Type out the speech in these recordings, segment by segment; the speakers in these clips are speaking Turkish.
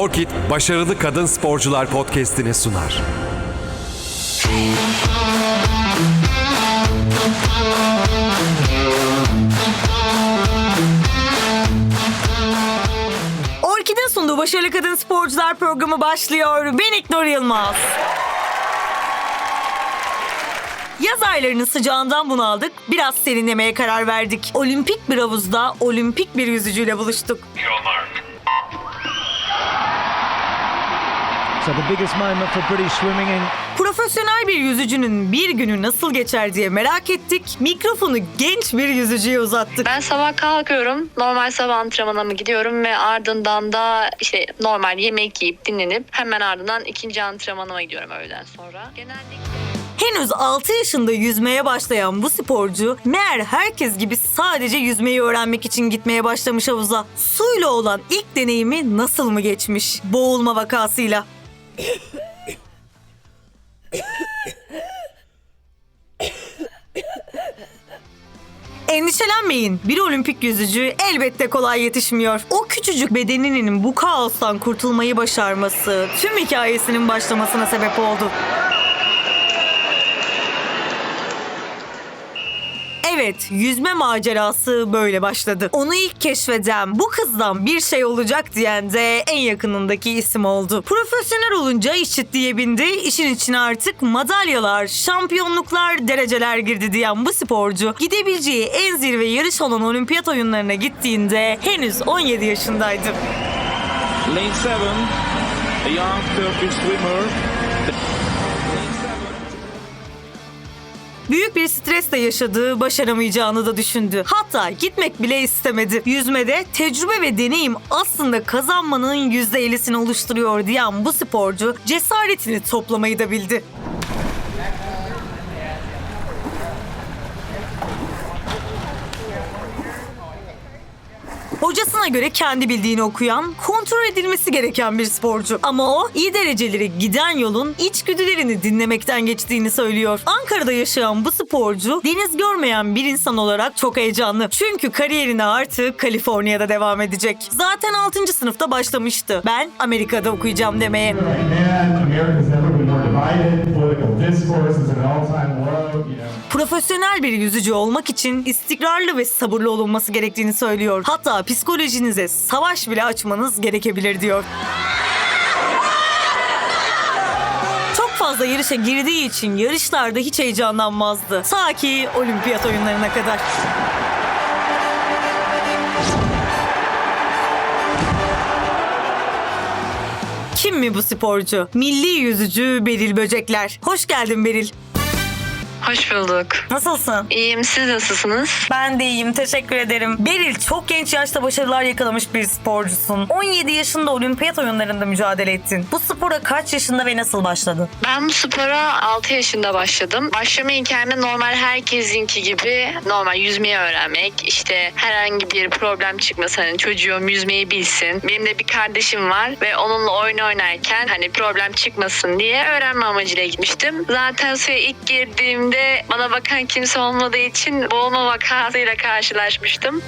Orkid Başarılı Kadın Sporcular podcast'ini sunar. Orkid'in sunduğu Başarılı Kadın Sporcular programı başlıyor. Ben İknur Yılmaz. Yaz aylarının sıcağından bunaldık. Biraz serinlemeye karar verdik. Olimpik bir havuzda olimpik bir yüzücüyle buluştuk. So the biggest moment for British swimming in Profesyonel bir yüzücünün bir günü nasıl geçer diye merak ettik. Mikrofonu genç bir yüzücüye uzattık. Ben sabah kalkıyorum. Normal sabah antrenmanıma gidiyorum ve ardından da işte normal yemek yiyip dinlenip hemen ardından ikinci antrenmanıma gidiyorum öğleden sonra. Genellikle Henüz 6 yaşında yüzmeye başlayan bu sporcu meğer herkes gibi sadece yüzmeyi öğrenmek için gitmeye başlamış havuza. Suyla olan ilk deneyimi nasıl mı geçmiş? Boğulma vakasıyla. Endişelenmeyin. Bir olimpik yüzücü elbette kolay yetişmiyor. O küçücük bedeninin bu kaostan kurtulmayı başarması tüm hikayesinin başlamasına sebep oldu. Evet, yüzme macerası böyle başladı. Onu ilk keşfeden, bu kızdan bir şey olacak diyen de en yakınındaki isim oldu. Profesyonel olunca iş ciddiye bindi, işin içine artık madalyalar, şampiyonluklar, dereceler girdi diyen bu sporcu gidebileceği en zirve yarış olan olimpiyat oyunlarına gittiğinde henüz 17 yaşındaydı. Lane 7, a young Turkish swimmer. Büyük bir stresle yaşadığı, başaramayacağını da düşündü. Hatta gitmek bile istemedi. Yüzmede tecrübe ve deneyim aslında kazanmanın %50'sini oluşturuyor diyen bu sporcu cesaretini toplamayı da bildi. Hocasına göre kendi bildiğini okuyan, kontrol edilmesi gereken bir sporcu. Ama o iyi dereceleri giden yolun içgüdülerini dinlemekten geçtiğini söylüyor. Ankara'da yaşayan bu sporcu deniz görmeyen bir insan olarak çok heyecanlı. Çünkü kariyerine artık Kaliforniya'da devam edecek. Zaten 6. sınıfta başlamıştı. Ben Amerika'da okuyacağım demeye. Profesyonel bir yüzücü olmak için istikrarlı ve sabırlı olunması gerektiğini söylüyor. Hatta psikolojinize savaş bile açmanız gerekebilir diyor. Çok fazla yarışa girdiği için yarışlarda hiç heyecanlanmazdı. Ta ki olimpiyat oyunlarına kadar. Kim mi bu sporcu? Milli yüzücü Beril Böcekler. Hoş geldin Beril. Hoş bulduk. Nasılsın? İyiyim siz nasılsınız? Ben de iyiyim teşekkür ederim. Beril çok genç yaşta başarılar yakalamış bir sporcusun. 17 yaşında olimpiyat oyunlarında mücadele ettin. Bu spora kaç yaşında ve nasıl başladın? Ben bu spora 6 yaşında başladım. Başlama hikayemde normal herkesinki gibi normal yüzmeyi öğrenmek. işte herhangi bir problem çıkmasın. Hani çocuğum yüzmeyi bilsin. Benim de bir kardeşim var ve onunla oyun oynarken hani problem çıkmasın diye öğrenme amacıyla gitmiştim. Zaten suya ilk girdiğimde bana bakan kimse olmadığı için boğulma vakasıyla karşılaşmıştım.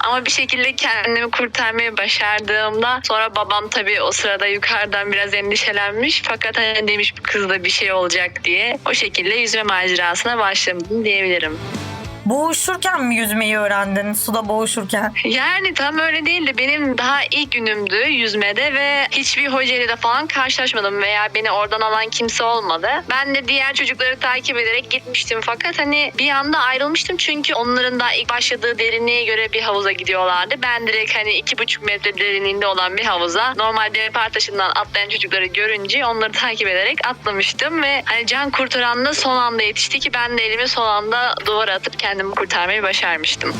Ama bir şekilde kendimi kurtarmayı başardığımda sonra babam tabii o sırada yukarıdan biraz endişelenmiş. Fakat hani demiş bu kızda bir şey olacak diye. O şekilde yüzme macerasına başladım diyebilirim. Boğuşurken mi yüzmeyi öğrendin? Suda boğuşurken. Yani tam öyle değildi. Benim daha ilk günümdü yüzmede ve hiçbir hocayla da falan karşılaşmadım veya beni oradan alan kimse olmadı. Ben de diğer çocukları takip ederek gitmiştim fakat hani bir anda ayrılmıştım çünkü onların daha ilk başladığı derinliğe göre bir havuza gidiyorlardı. Ben direkt hani iki buçuk metre derinliğinde olan bir havuza normal depar taşından atlayan çocukları görünce onları takip ederek atlamıştım ve hani can kurtaran da son anda yetişti ki ben de elimi son anda duvara atıp kendimi kurtarmayı başarmıştım.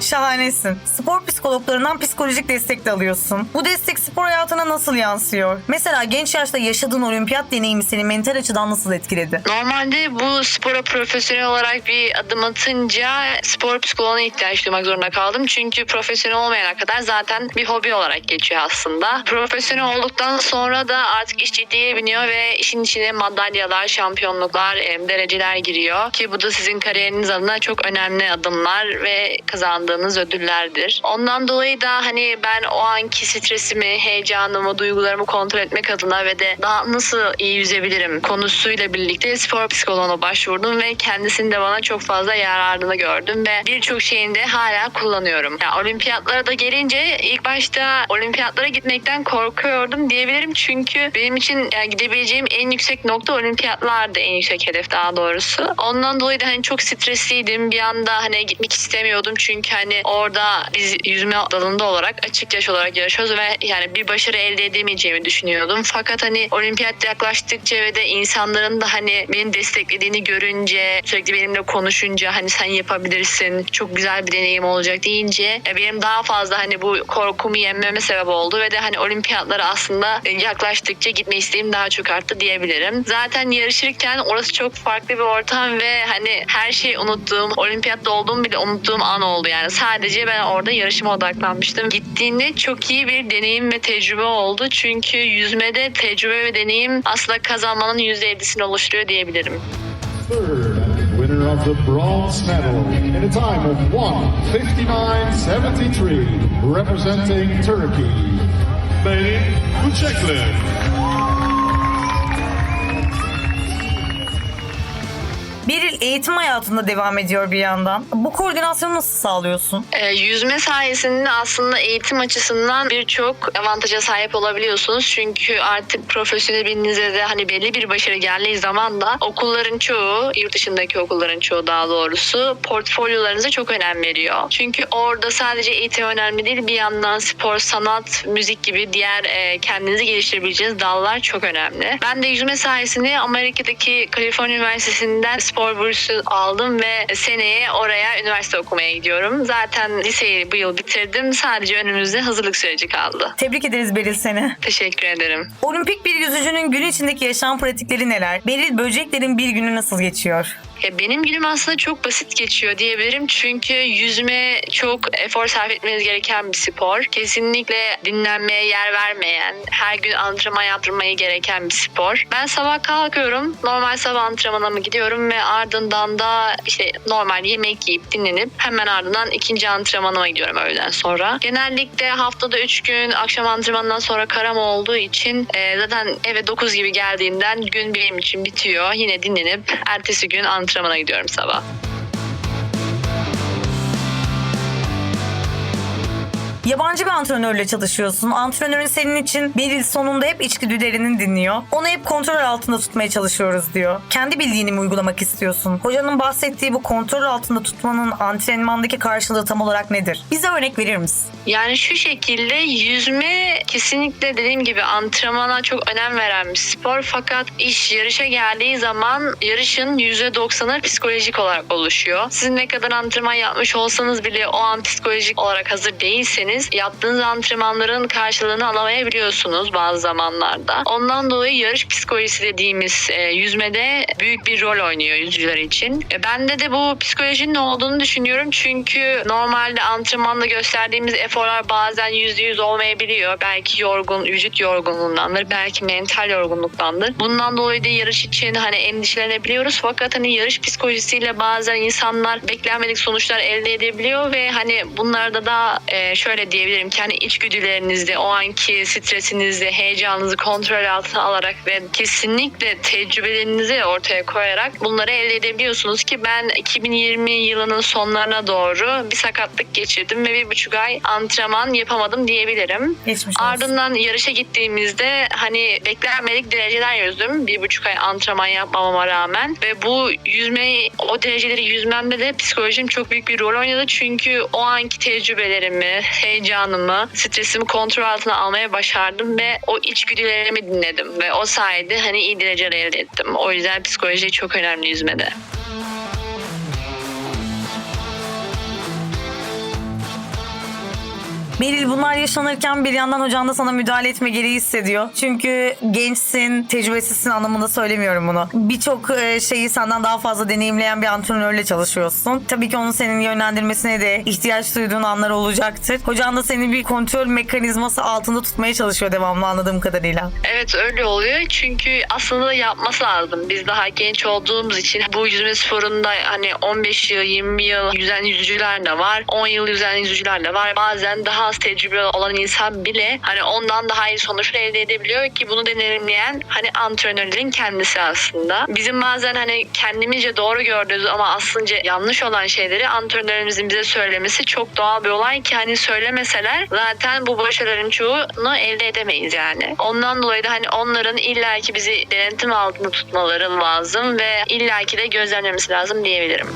Şahanesin. Spor psikologlarından psikolojik destek de alıyorsun. Bu destek spor hayatına nasıl yansıyor? Mesela genç yaşta yaşadığın olimpiyat deneyimi seni mental açıdan nasıl etkiledi? Normalde bu spora profesyonel olarak bir adım atınca spor psikoloğuna ihtiyaç duymak zorunda kaldım. Çünkü profesyonel olmayana kadar zaten bir hobi olarak geçiyor aslında. Profesyonel olduktan sonra da artık iş ciddiye biniyor ve işin içine madalyalar, şampiyonluklar, dereceler giriyor. Ki bu da sizin kariyeriniz adına çok önemli adımlar ve kazandığınız kazandığınız ödüllerdir. Ondan dolayı da hani ben o anki stresimi, heyecanımı, duygularımı kontrol etmek adına ve de daha nasıl iyi yüzebilirim konusuyla birlikte spor psikoloğuna başvurdum ve kendisinin de bana çok fazla yararını gördüm ve birçok şeyini de hala kullanıyorum. Yani olimpiyatlara da gelince ilk başta olimpiyatlara gitmekten korkuyordum diyebilirim çünkü benim için yani gidebileceğim en yüksek nokta olimpiyatlardı en yüksek hedef daha doğrusu. Ondan dolayı da hani çok stresliydim. Bir anda hani gitmek istemiyordum çünkü hani orada biz yüzme dalında olarak açık yaş olarak yarışıyoruz ve yani bir başarı elde edemeyeceğimi düşünüyordum. Fakat hani olimpiyat yaklaştıkça ve de insanların da hani beni desteklediğini görünce sürekli benimle konuşunca hani sen yapabilirsin çok güzel bir deneyim olacak deyince e, benim daha fazla hani bu korkumu yenmeme sebep oldu ve de hani olimpiyatlara aslında yaklaştıkça gitme isteğim daha çok arttı diyebilirim. Zaten yarışırken orası çok farklı bir ortam ve hani her şeyi unuttuğum, olimpiyatta olduğum bile unuttuğum an oldu yani. Sadece ben orada yarışıma odaklanmıştım. Gittiğinde çok iyi bir deneyim ve tecrübe oldu. Çünkü yüzmede tecrübe ve deneyim aslında kazanmanın %50'sini oluşturuyor diyebilirim. Winner of the bronze medal in a time of 1:59.73, representing Turkey, Berin Uçekli. Beril eğitim hayatında devam ediyor bir yandan. Bu koordinasyonu nasıl sağlıyorsun? Ee, yüzme sayesinde aslında eğitim açısından birçok avantaja sahip olabiliyorsunuz. Çünkü artık profesyonel bilinizde de hani belli bir başarı geldiği zaman da okulların çoğu, yurt dışındaki okulların çoğu daha doğrusu portfolyolarınıza çok önem veriyor. Çünkü orada sadece eğitim önemli değil bir yandan spor, sanat, müzik gibi diğer e, kendinizi geliştirebileceğiniz dallar çok önemli. Ben de yüzme sayesinde Amerika'daki Kaliforniya Üniversitesi'nden bursu aldım ve seneye oraya üniversite okumaya gidiyorum. Zaten liseyi bu yıl bitirdim. Sadece önümüzde hazırlık süreci kaldı. Tebrik ederiz Beril seni. Teşekkür ederim. Olimpik bir yüzücünün gün içindeki yaşam pratikleri neler? Beril böceklerin bir günü nasıl geçiyor? Ya benim günüm aslında çok basit geçiyor diyebilirim. Çünkü yüzme çok efor sarf etmeniz gereken bir spor. Kesinlikle dinlenmeye yer vermeyen, her gün antrenman yaptırmayı gereken bir spor. Ben sabah kalkıyorum. Normal sabah antrenmanıma gidiyorum ve ardından da işte normal yemek yiyip dinlenip hemen ardından ikinci antrenmanıma gidiyorum öğleden sonra. Genellikle haftada 3 gün akşam antrenmanından sonra karam olduğu için e, zaten eve 9 gibi geldiğinden gün benim için bitiyor. Yine dinlenip ertesi gün antrenmana gidiyorum sabah. Yabancı bir antrenörle çalışıyorsun. Antrenörün senin için Beril sonunda hep içgüdülerini dinliyor. Onu hep kontrol altında tutmaya çalışıyoruz diyor. Kendi bildiğini mi uygulamak istiyorsun? Hocanın bahsettiği bu kontrol altında tutmanın antrenmandaki karşılığı tam olarak nedir? Bize örnek verir misin? Yani şu şekilde yüzme kesinlikle dediğim gibi antrenmana çok önem veren bir spor. Fakat iş yarışa geldiği zaman yarışın %90'ı psikolojik olarak oluşuyor. Siz ne kadar antrenman yapmış olsanız bile o an psikolojik olarak hazır değilseniz yaptığınız antrenmanların karşılığını alamayabiliyorsunuz bazı zamanlarda. Ondan dolayı yarış psikolojisi dediğimiz e, yüzmede büyük bir rol oynuyor yüzücüler için. E, bende de bu psikolojinin olduğunu düşünüyorum. Çünkü normalde antrenmanda gösterdiğimiz eforlar bazen %100 olmayabiliyor. Belki yorgun, vücut yorgunluğundandır. Belki mental yorgunluktandır. Bundan dolayı da yarış için hani endişelenebiliyoruz. Fakat hani yarış psikolojisiyle bazen insanlar beklenmedik sonuçlar elde edebiliyor ve hani bunlarda da e, şöyle diyebilirim ki hani içgüdülerinizde, o anki stresinizde, heyecanınızı kontrol altına alarak ve kesinlikle tecrübelerinizi ortaya koyarak bunları elde edebiliyorsunuz ki ben 2020 yılının sonlarına doğru bir sakatlık geçirdim ve bir buçuk ay antrenman yapamadım diyebilirim. Geçmiş olsun. Ardından yarışa gittiğimizde hani beklenmedik dereceler yüzdüm. Bir buçuk ay antrenman yapmamama rağmen. Ve bu yüzmeyi, o dereceleri yüzmemde de psikolojim çok büyük bir rol oynadı. Çünkü o anki tecrübelerimi, heyecanımı, stresimi kontrol altına almaya başardım ve o içgüdülerimi dinledim. Ve o sayede hani iyi dereceler elde ettim. O yüzden psikoloji çok önemli yüzmede. Beril bunlar yaşanırken bir yandan hocan da sana müdahale etme gereği hissediyor. Çünkü gençsin, tecrübesizsin anlamında söylemiyorum bunu. Birçok e, şeyi senden daha fazla deneyimleyen bir antrenörle çalışıyorsun. Tabii ki onun senin yönlendirmesine de ihtiyaç duyduğun anlar olacaktır. Hocan da seni bir kontrol mekanizması altında tutmaya çalışıyor devamlı anladığım kadarıyla. Evet öyle oluyor çünkü aslında yapması lazım. Biz daha genç olduğumuz için bu yüzme sporunda hani 15 yıl 20 yıl yüzen yüzücüler de var. 10 yıl yüzen yüzücüler de var. Bazen daha az tecrübe olan insan bile hani ondan daha iyi sonuçlar elde edebiliyor ki bunu deneyimleyen hani antrenörlerin kendisi aslında. Bizim bazen hani kendimizce doğru gördüğümüz ama aslında yanlış olan şeyleri antrenörlerimizin bize söylemesi çok doğal bir olay ki hani söylemeseler zaten bu başarıların çoğunu elde edemeyiz yani. Ondan dolayı da hani onların illaki bizi denetim altında tutmaları lazım ve illaki de gözlemlemesi lazım diyebilirim.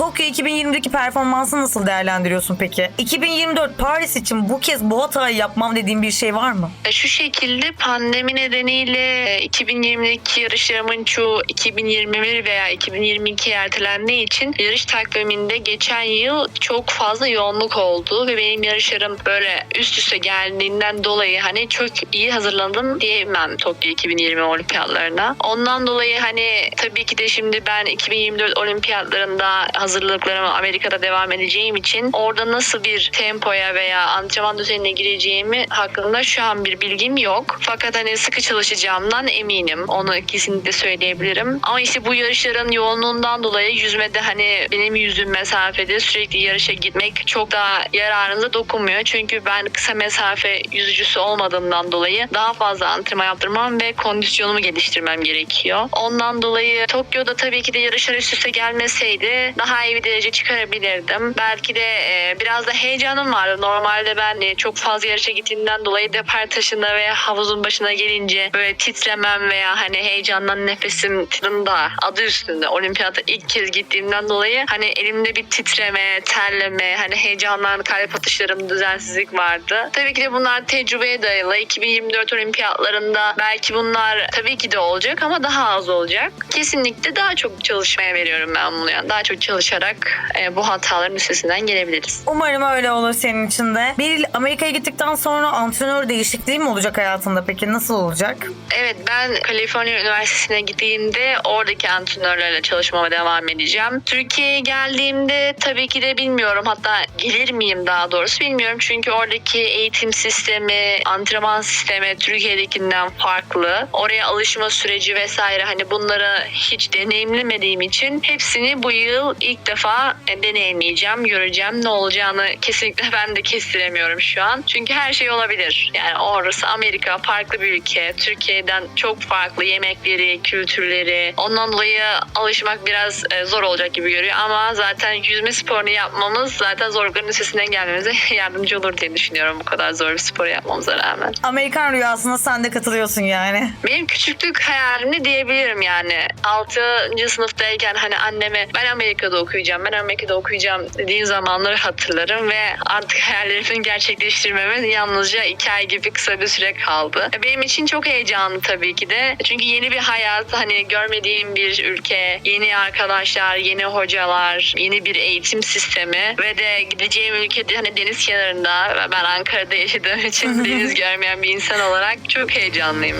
Tokyo 2020'deki performansı nasıl değerlendiriyorsun peki? 2024 Paris için bu kez bu hatayı yapmam dediğin bir şey var mı? E, Şu şekilde pandemi nedeniyle e, 2022 yarışlarımın çoğu 2021 veya 2022 ertelendiği için yarış takviminde geçen yıl çok fazla yoğunluk oldu ve benim yarışlarım böyle üst üste geldiğinden dolayı hani çok iyi hazırlandım diyemem Tokyo 2020 olimpiyatlarına. Ondan dolayı hani tabii ki de şimdi ben 2024 olimpiyatlarında hazırlıklarıma Amerika'da devam edeceğim için orada nasıl bir tempoya veya antrenman düzenine gireceğimi hakkında şu an bir bilgim yok. Fakat hani sıkı çalışacağımdan eminim. Onu kesinlikle söyleyebilirim. Ama işte bu yarışların yoğunluğundan dolayı yüzmede hani benim yüzüm mesafede sürekli yarışa gitmek çok daha yararınıza dokunmuyor. Çünkü ben kısa mesafe yüzücüsü olmadığımdan dolayı daha fazla antrenman yaptırmam ve kondisyonumu geliştirmem gerekiyor. Ondan dolayı Tokyo'da tabii ki de yarışlar üst üste gelmeseydi daha iyi bir derece çıkarabilirdim. Belki de e, biraz da heyecanım vardı. Normalde ben e, çok fazla yarışa gittiğimden dolayı depar taşında veya havuzun başına gelince böyle titremem veya hani heyecandan nefesim da adı üstünde olimpiyata ilk kez gittiğimden dolayı hani elimde bir titreme, terleme, hani heyecandan kalp atışlarım düzensizlik vardı. Tabii ki de bunlar tecrübeye dayalı. 2024 olimpiyatlarında belki bunlar tabii ki de olacak ama daha az olacak. Kesinlikle daha çok çalışmaya veriyorum ben bunu yani. Daha çok çalışarak e, bu hataların üstesinden gelebiliriz. Umarım öyle olur senin için de. Beril Amerika'ya gittikten sonra antrenör değişikliği mi olacak hayatında peki? Nasıl olacak? Evet ben Kaliforniya Üniversitesi'ne gittiğimde oradaki antrenörlerle çalışmama devam edeceğim. Türkiye'ye geldiğimde tabii ki de bilmiyorum hatta gelir miyim daha doğrusu bilmiyorum. Çünkü oradaki eğitim sistemi, antrenman sistemi Türkiye'dekinden farklı. Oraya alışma süreci vesaire hani bunları hiç deneyimlemediğim için hepsini bu yıl ilk defa e, deneyimleyeceğim, göreceğim. Ne olacağını kesinlikle ben de kestiremiyorum şu an. Çünkü her şey olabilir. Yani orası Amerika, farklı bir ülke. Türkiye'den çok farklı yemekleri, kültürleri. Ondan dolayı alışmak biraz e, zor olacak gibi görüyor. Ama zaten yüzme sporunu yapmamız zaten zorlukların üstesinden gelmemize yardımcı olur diye düşünüyorum bu kadar zor bir spor yapmamıza rağmen. Amerikan rüyasına sen de katılıyorsun yani. Benim küçüklük hayalimdi diyebilirim yani. 6. sınıftayken hani anneme ben Amerika'da okuyacağım, ben Amerika'da okuyacağım dediğim zamanları hatırlarım ve artık hayallerimi gerçekleştirmeme yalnızca 2 ay gibi kısa bir süre kaldı. Benim için çok heyecanlı tabii ki de. Çünkü yeni bir hayat, hani görmediğim bir ülke, yeni arkadaşlar, yeni hocalar, yeni bir eğitim sistemi ve de gideceğim ülkede hani deniz kenarında ben Ankara'da yaşadığım için deniz görmeyen bir insan olarak çok heyecanlıyım.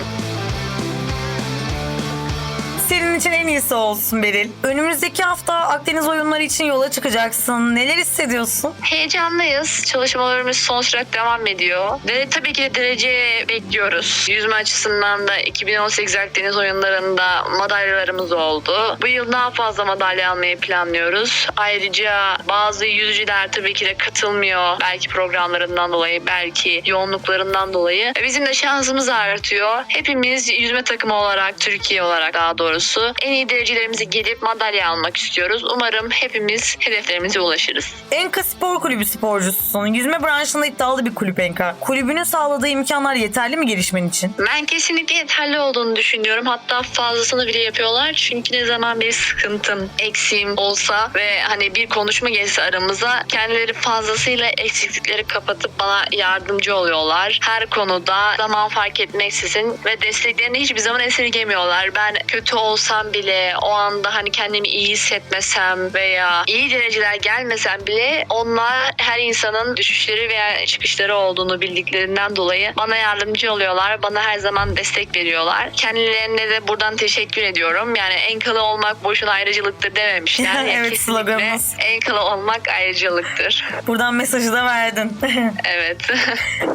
Senin için en iyisi olsun Beril. Önümüzdeki hafta Akdeniz oyunları için yola çıkacaksın. Neler hissediyorsun? Heyecanlıyız. Çalışmalarımız son sürat devam ediyor. Ve tabii ki de derece bekliyoruz. Yüzme açısından da 2018 Akdeniz oyunlarında madalyalarımız oldu. Bu yıl daha fazla madalya almayı planlıyoruz. Ayrıca bazı yüzücüler tabii ki de katılmıyor. Belki programlarından dolayı, belki yoğunluklarından dolayı. Bizim de şansımız artıyor. Hepimiz yüzme takımı olarak, Türkiye olarak daha doğrusu en iyi derecelerimizi gelip madalya almak istiyoruz. Umarım hepimiz hedeflerimize ulaşırız. Enka Spor Kulübü sporcususun. Yüzme branşında iddialı bir kulüp Enka. Kulübünün sağladığı imkanlar yeterli mi gelişmen için? Ben kesinlikle yeterli olduğunu düşünüyorum. Hatta fazlasını bile yapıyorlar. Çünkü ne zaman bir sıkıntım, eksiğim olsa ve hani bir konuşma geçse aramıza kendileri fazlasıyla eksiklikleri kapatıp bana yardımcı oluyorlar. Her konuda zaman fark etmeksizin ve desteklerini hiçbir zaman esirgemiyorlar. Ben kötü olsam bile o anda hani kendimi iyi hissetmesem veya iyi dereceler gelmesem bile onlar her insanın düşüşleri veya çıkışları olduğunu bildiklerinden dolayı bana yardımcı oluyorlar. Bana her zaman destek veriyorlar. Kendilerine de buradan teşekkür ediyorum. Yani enkalı olmak boşuna ayrıcalıktır dememişler. Evet, Kesinlikle sloganımız. Enkalı olmak ayrıcalıktır. Buradan mesajı da verdin. evet.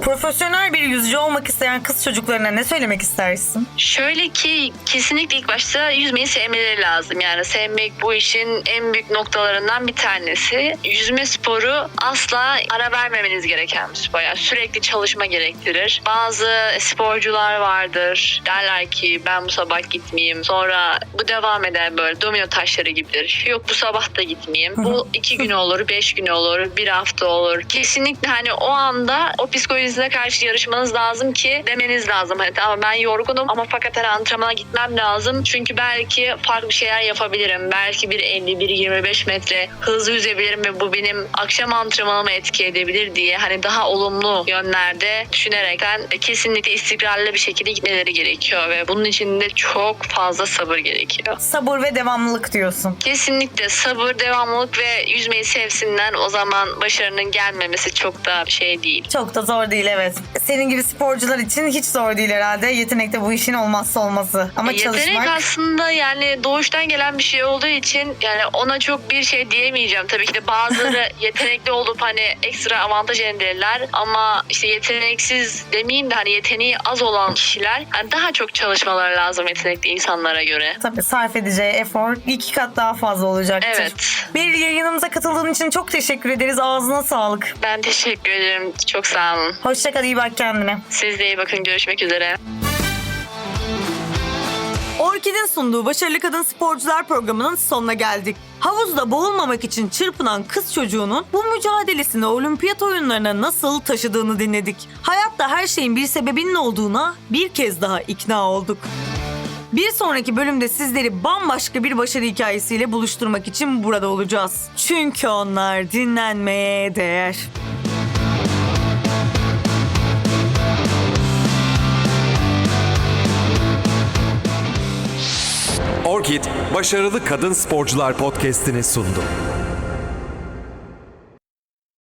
Profesyonel bir yüzücü olmak isteyen kız çocuklarına ne söylemek istersin? Şöyle ki kesinlikle ilk başta yüzmeyi sevmeleri lazım. Yani sevmek bu işin en büyük noktalarından bir tanesi. Yüzme sporu asla ara vermemeniz gereken bir spor. Yani sürekli çalışma gerektirir. Bazı sporcular vardır. Derler ki ben bu sabah gitmeyeyim. Sonra bu devam eder böyle domino taşları gibidir. Yok bu sabah da gitmeyeyim. Bu iki gün olur, beş gün olur, bir hafta olur. Kesinlikle hani o anda o psikolojisine karşı yarışmanız lazım ki demeniz lazım. Hani tamam ben yorgunum ama fakat hani antrenmana gitmem lazım. Çünkü belki farklı şeyler yapabilirim. Belki bir 50, bir 25 metre hızlı yüzebilirim ve bu benim akşam antrenmanıma etki edebilir diye hani daha olumlu yönlerde düşünerekten kesinlikle istikrarlı bir şekilde gitmeleri gerekiyor ve bunun için de çok fazla sabır gerekiyor. Sabır ve devamlılık diyorsun. Kesinlikle sabır, devamlılık ve yüzmeyi sevsinler. O zaman başarının gelmemesi çok da şey değil. Çok da zor değil evet. Senin gibi sporcular için hiç zor değil herhalde. Yetenek de bu işin olmazsa olmazı. Ama Yetenek çalışmak... aslında yani doğuştan gelen bir şey olduğu için yani ona çok bir şey diyemeyeceğim. Tabii ki de bazıları yetenekli olup hani ekstra avantaj elde ederler ama işte yeteneksiz demeyeyim de hani yeteneği az olan kişiler hani daha çok çalışmaları lazım yetenekli insanlara göre. Tabii sarf edeceği efor iki kat daha fazla olacaktır. Evet. Bir yayınımıza katıldığın için çok teşekkür ederiz. Ağzına sağlık. Ben teşekkür ederim. Çok sağ olun. Hoşça kal, iyi bak kendine. Siz de iyi bakın. Görüşmek üzere. Orkid'in sunduğu Başarılı Kadın Sporcular programının sonuna geldik. Havuzda boğulmamak için çırpınan kız çocuğunun bu mücadelesini olimpiyat oyunlarına nasıl taşıdığını dinledik. Hayatta her şeyin bir sebebinin olduğuna bir kez daha ikna olduk. Bir sonraki bölümde sizleri bambaşka bir başarı hikayesiyle buluşturmak için burada olacağız. Çünkü onlar dinlenmeye değer. Orkid, başarılı kadın sporcular podcast'ini sundu.